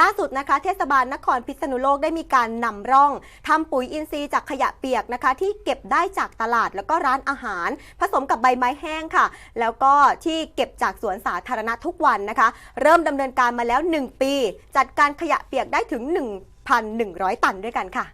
ล่าสุดนะคะเทศบาลนครพิษณุโลกได้มีการนำร่องทำปุ๋ยอินทรีย์จากขยะเปียกนะคะ ที่เก็บได้จากตลาดแล้วก็ร้านอาหาร ผสมกับใบไม้แห้งค่ะ แล้วก็ที่เก็บจากสวนสาธารณะทุกวันนะคะ เริ่มดำเนินการมาแล้ว 1 ปี จัดการขยะเปียกได้ถึง 1,100 ตันด้วยกันค่ะ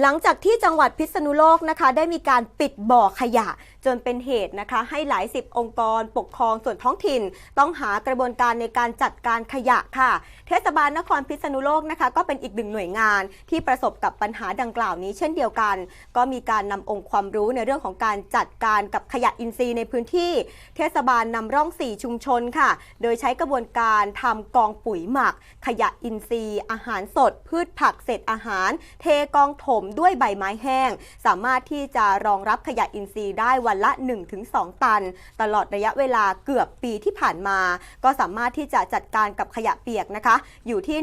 หลังจากที่จังหวัดพิษณุโลกนะคะ ได้มีการปิดบ่อขยะ จนเป็นเหตุนะคะให้หลายสิบองค์กรปกครองส่วนท้องถิ่น ต้องหากระบวนการในการจัดการขยะค่ะ เทศบาลนครพิษณุโลกนะคะ ก็เป็นอีกหนึ่งหน่วยงานที่ประสบกับปัญหาดังกล่าวนี้เช่นเดียวกัน ก็มีการนำองค์ความรู้ในเรื่องของการจัดการกับขยะอินทรีย์ในพื้นที่ เทศบาลนำร่อง 4 ชุมชนค่ะ โดยใช้กระบวนการทำกองปุ๋ยหมัก ขยะอินทรีย์ อาหารสด พืชผักเศษอาหาร เทกองถมด้วยใบไม้แห้ง สามารถที่จะรองรับขยะอินทรีย์ได้วันละ 1-2 ตัน ตลอดระยะเวลาเกือบปีที่ผ่านมา ก็สามารถที่จะจัดการกับขยะเปียกนะคะ อยู่ที่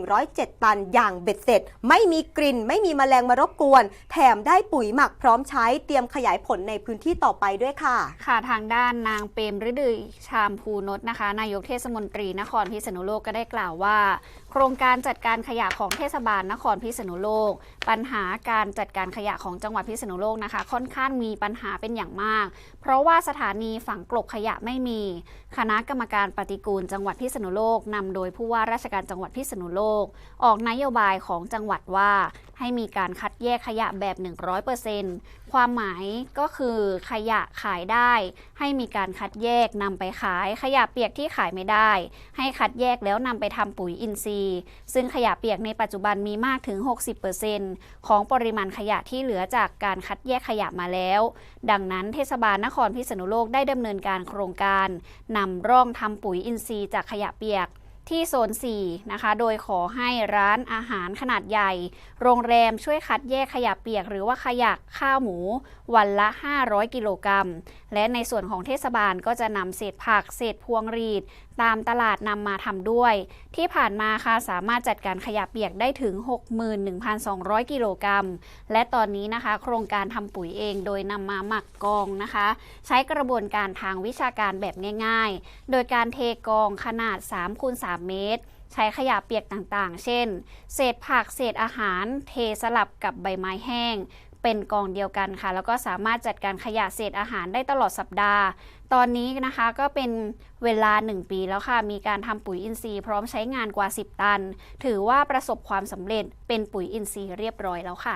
1,107 ตันอย่างเบ็ดเสร็จ ไม่มีกลิ่น ไม่มีแมลงมารบกวน แถมได้ปุ๋ยหมักพร้อมใช้เตรียมขยายผลในพื้นที่ต่อไปด้วยค่ะ ค่ะทางด้านนางเปรมฤดีชามภูนศนะคะ นายกเทศมนตรีนครพิษณุโลกก็ได้กล่าวว่า โครงการจัดการขยะของเทศบาลนครพิษณุโลก ปัญหาการจัดการขยะของจังหวัดพิษณุโลกนะคะ ค่อนข้างมีปัญหาเป็นอย่างมาก เพราะว่าสถานีฝังกลบขยะไม่มี คณะกรรมการปฏิกูลจังหวัดพิษณุโลกนำโดยผู้ว่าราชการจังหวัดพิษณุโลก ออกนโยบายของจังหวัดว่า ให้มีการคัดแยกขยะแบบ 100%ความหมายก็คือขยะขายได้ ให้มีการคัดแยกนำไปขาย ขยะเปียกที่ขายไม่ได้ ให้คัดแยกแล้วนำไปทำปุ๋ยอินทรีย์ ซึ่งขยะเปียกในปัจจุบันมีมากถึง 60%ของปริมาณขยะที่เหลือจากการคัดแยกขยะมาแล้ว ดังนั้นเทศบาลนครพิษณุโลกได้ดำเนินการโครงการนำร่องทำปุ๋ยอินทรีย์จากขยะเปียก ที่โซน 4 นะคะ โดยขอให้ร้านอาหารขนาดใหญ่ โรงแรมช่วยคัดแยกขยะเปียก หรือว่าขยะข้าวหมู วันละ 500 กิโลกรัม และในส่วนของเทศบาลก็จะนำเศษผัก เศษพวงรีด ตามตลาดนำมาทำด้วย ที่ผ่านมาค่ะสามารถจัดการขยะเปียกได้ถึง 61,200 กิโลกรัม และตอนนี้นะคะ โครงการทำปุ๋ยเองโดยนำมาหมักกองนะคะ ใช้กระบวนการทางวิชาการแบบง่าย ๆ โดยการเทกองขนาด3คูณ3 3 เมตร ใช้ขยะเปียกต่างๆ เช่น เศษผักเศษอาหาร เทสลับกับใบไม้แห้ง เป็นกองเดียวกันค่ะ แล้วก็สามารถจัดการขยะเศษอาหารได้ตลอดสัปดาห์ ตอนนี้นะคะก็เป็นเวลา 1 ปีแล้วค่ะ มีการทำปุ๋ยอินทรีย์พร้อมใช้งานกว่า 10 ตัน ถือว่าประสบความสำเร็จเป็นปุ๋ยอินทรีย์เรียบร้อยแล้วค่ะ